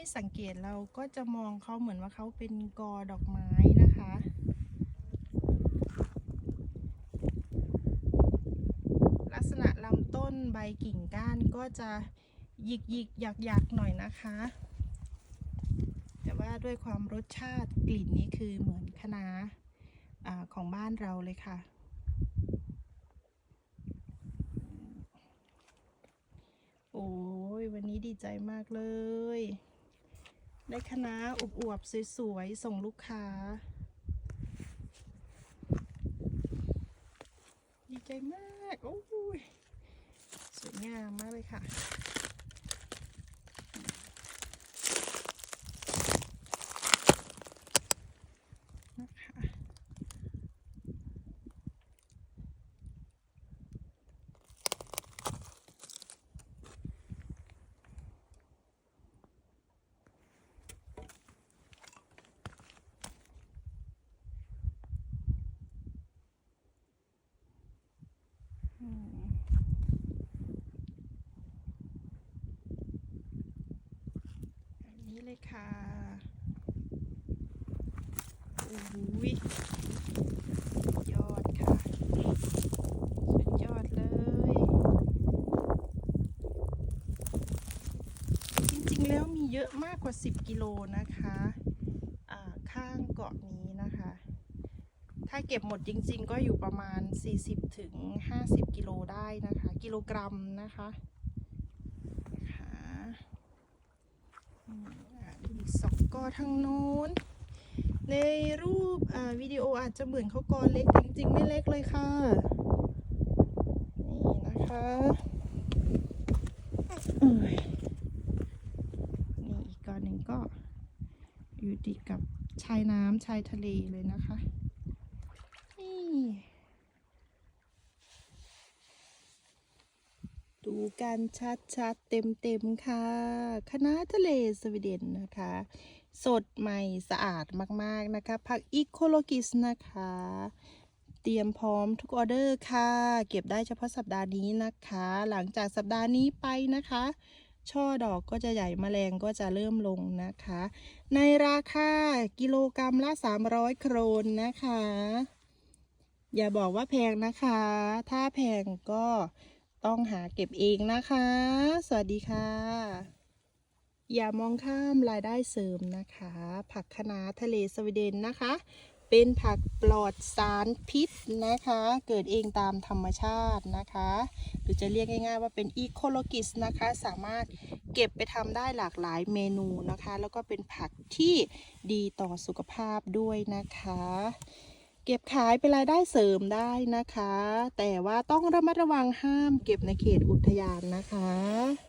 ไม่สังเกตเราก็จะมองเขาเหมือนว่าเขาเป็นกอดอกไม้นะคะ ลักษณะลำต้นใบกิ่งก้านก็จะหยิกหยิกหยักหยักหน่อยนะคะ แต่ว่าด้วยความรสชาติกลิ่นนี้คือเหมือนคะน้าอาของบ้านเราเลยค่ะ โอ้ยวันนี้ดีใจมากเลย ได้คณะอวบๆสวยๆ ส่งลูกค้า ดีใจมาก โอ้ย สวยงามมากเลยค่ะ อืมแบบนี้เลยค่ะโอ้ยยอดค่ะ สุดยอดเลย จริงๆ แล้วมีเยอะมากกว่า 10 กิโลนะคะอ่าข้างเกาะนี้นะคะ ถ้าเก็บหมดจริง ๆ ก็อยู่ประมาณ 40ถึง50 กิโลได้นะคะ กิโลกรัมนะคะอีกสองกอทางโน้น ในรูปวิดีโออาจจะเหมือนเขากอเล็กจริง ๆ ไม่เล็กเลยค่ะ นี่นะคะนี่อีกกอหนึ่งก็อยู่ติดกับชายน้ำชายทะเลเลยนะคะ ดูกันชัดๆ เต็มๆ ค่ะคณะทะเลสวีเดนนะคะ สดใหม่สะอาดมากๆ นะคะ ผักอีโคโลกิสนะคะ เตรียมพร้อมทุกออเดอร์ค่ะ เก็บได้เฉพาะสัปดาห์นี้นะคะ หลังจากสัปดาห์นี้ไปนะคะ ช่อดอกก็จะใหญ่แมลงก็จะเริ่มลงนะคะ ในราคากิโลกรรัมละ 300 โครนนะคะ อย่าบอกว่าแพงนะคะ ถ้าแพงก็ต้องหาเก็บเองนะคะ สวัสดีค่ะ อย่ามองข้ามรายได้เสริมนะคะ ผักคะน้าทะเลสวีเดนนะคะ เป็นผักปลอดสารพิษนะคะ เกิดเองตามธรรมชาตินะคะ หรือจะเรียกง่ายๆว่าเป็นอีโคโลกิสนะคะ สามารถเก็บไปทำได้หลากหลายเมนูนะคะ แล้วก็เป็นผักที่ดีต่อสุขภาพด้วยนะคะ เก็บขายเป็นรายได้เสริมได้นะคะ แต่ว่าต้องระมัดระวังห้ามเก็บในเขตอุทยานนะคะ